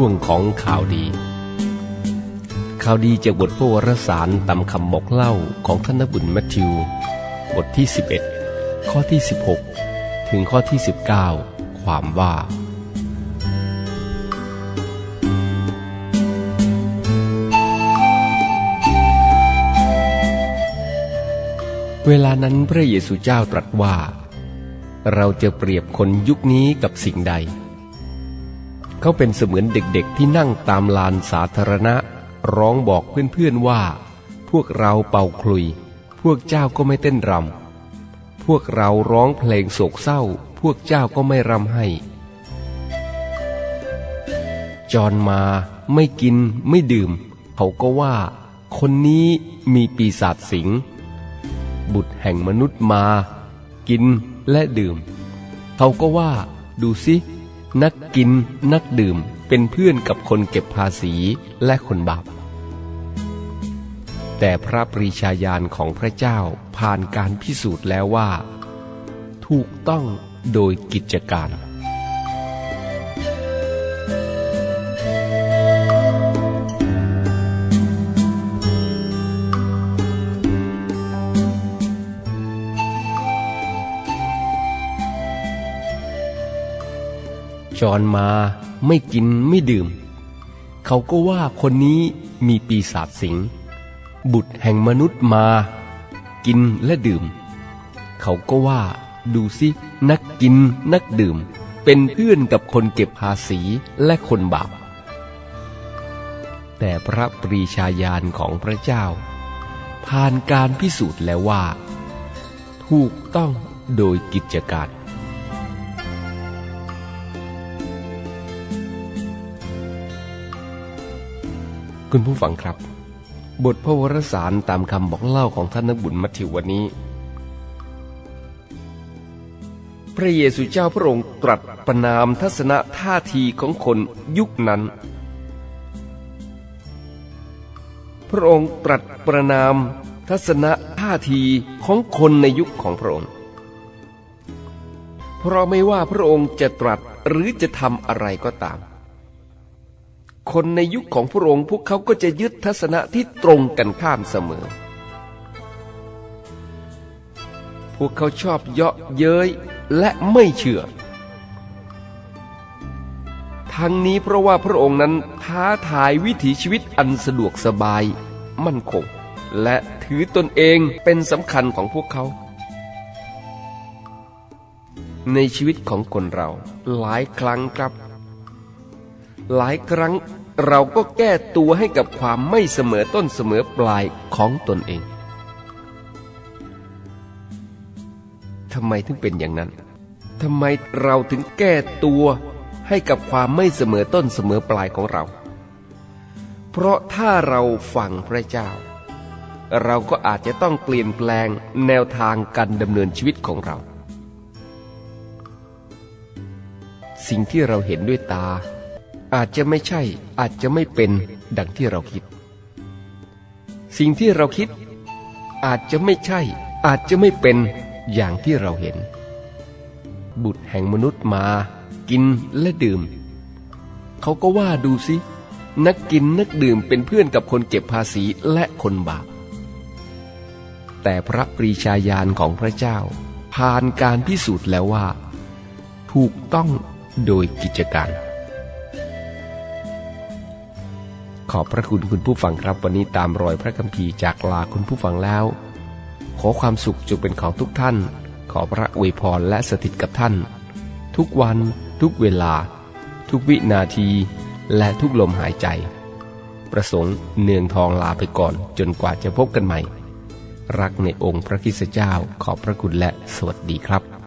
ช่วงของข่าวดี ข่าวดีจากบทพระวรสารตามคำบอกเล่าของท่านนบุญแมทธิว บทที่ 11 ข้อที่ 16 ถึงข้อที่ 19 ความว่า เวลานั้นพระเยซูเจ้าตรัสว่า เราจะเปรียบคนยุคนี้กับสิ่งใด เขาเป็นเสมือนเด็กๆ ที่นั่งตามลานสาธารณะ ร้องบอกเพื่อนๆว่า พวกเราเป่าคลุย พวกเจ้าก็ไม่เต้นรำ พวกเราร้องเพลงโศกเศร้า พวกเจ้าก็ไม่รำให้ จอนมาไม่กินไม่ดื่ม เขาก็ว่า คนนี้มีปีศาจสิง บุตรแห่งมนุษย์มา กินและดื่ม เขาก็ว่า ดูสิ นักกิน นักดื่มเป็นเพื่อนกับคนเก็บภาษีและคนบาป แต่พระปรีชาญาณของพระเจ้าผ่านการพิสูจน์แล้วว่า ถูกต้องโดยกิจการ จอนมาไม่กินไม่ดื่ม เขาก็ว่าคนนี้มีปีศาจสิง บุตรแห่งมนุษย์มา กินและดื่ม เขาก็ว่าดูสินักกินนักดื่ม เป็นเพื่อนกับคนเก็บภาษีและคนบาป แต่พระปรีชาญาณของพระเจ้า ผ่านการพิสูจน์แล้วว่า ถูกต้องโดยกิจการ คุณผู้ฟังครับ บทพระวรสารตามคำบอกเล่าของท่านนักบุญมัทธิววันนี้ พระเยซูเจ้าพระองค์ตรัสประนามทัศนท่าทีของคนยุคนั้น พระองค์ตรัสประนามทัศนท่าทีของคนในยุคของพระองค์ เพราะไม่ว่าพระองค์จะตรัสหรือจะทำอะไรก็ตาม คนในยุคของพระองค์พวกเขาก็จะยึดทัศนะที่ตรงกันข้ามเสมอ พวกเขาชอบเยาะเย้ยและไม่เชื่อ ทั้งนี้เพราะว่าพระองค์นั้นท้าทายวิถีชีวิตอันสะดวกสบาย มั่นคง และถือตนเองเป็นสำคัญของพวกเขา ในชีวิตของคนเราหลายครั้งครับ หลายครั้งเราก็แก้ตัวให้กับความไม่เสมอต้นเสมอปลายของตนเองทำไมถึงเป็นอย่างนั้นทำไมเราถึงแก้ตัวให้กับความไม่เสมอต้นเสมอปลายของเรา เพราะถ้าเราฟังพระเจ้า เราก็อาจจะต้องเปลี่ยนแปลงแนวทางการดำเนินชีวิตของเรา สิ่งที่เราเห็นด้วยตา อาจจะไม่ใช่ อาจจะไม่เป็นดังที่เราคิด สิ่งที่เราคิด อาจจะไม่ใช่ อาจจะไม่เป็นอย่างที่เราเห็น บุตรแห่งมนุษย์มา กินและดื่ม เขาก็ว่าดูสิ นักกินนักดื่มเป็นเพื่อนกับคนเก็บภาษีและคนบาป แต่พระปรีชาญาณของพระเจ้า ผ่านการพิสูจน์แล้วว่า ถูกต้องโดยกิจการ ขอบพระคุณคุณผู้ฟังครับวันนี้ตามรอยพระคัมภีร์จากลาคุณผู้ฟังแล้ว ขอความสุขจงเป็นของทุกท่าน ขอพระอวยพรและสถิตกับท่าน ทุกวัน ทุกเวลา ทุกวินาที และทุกลมหายใจ ประสงค์เนืองทองลาไปก่อนจนกว่าจะพบกันใหม่ รักในองค์พระคิสเจ้าขอบพระคุณและสวัสดีครับ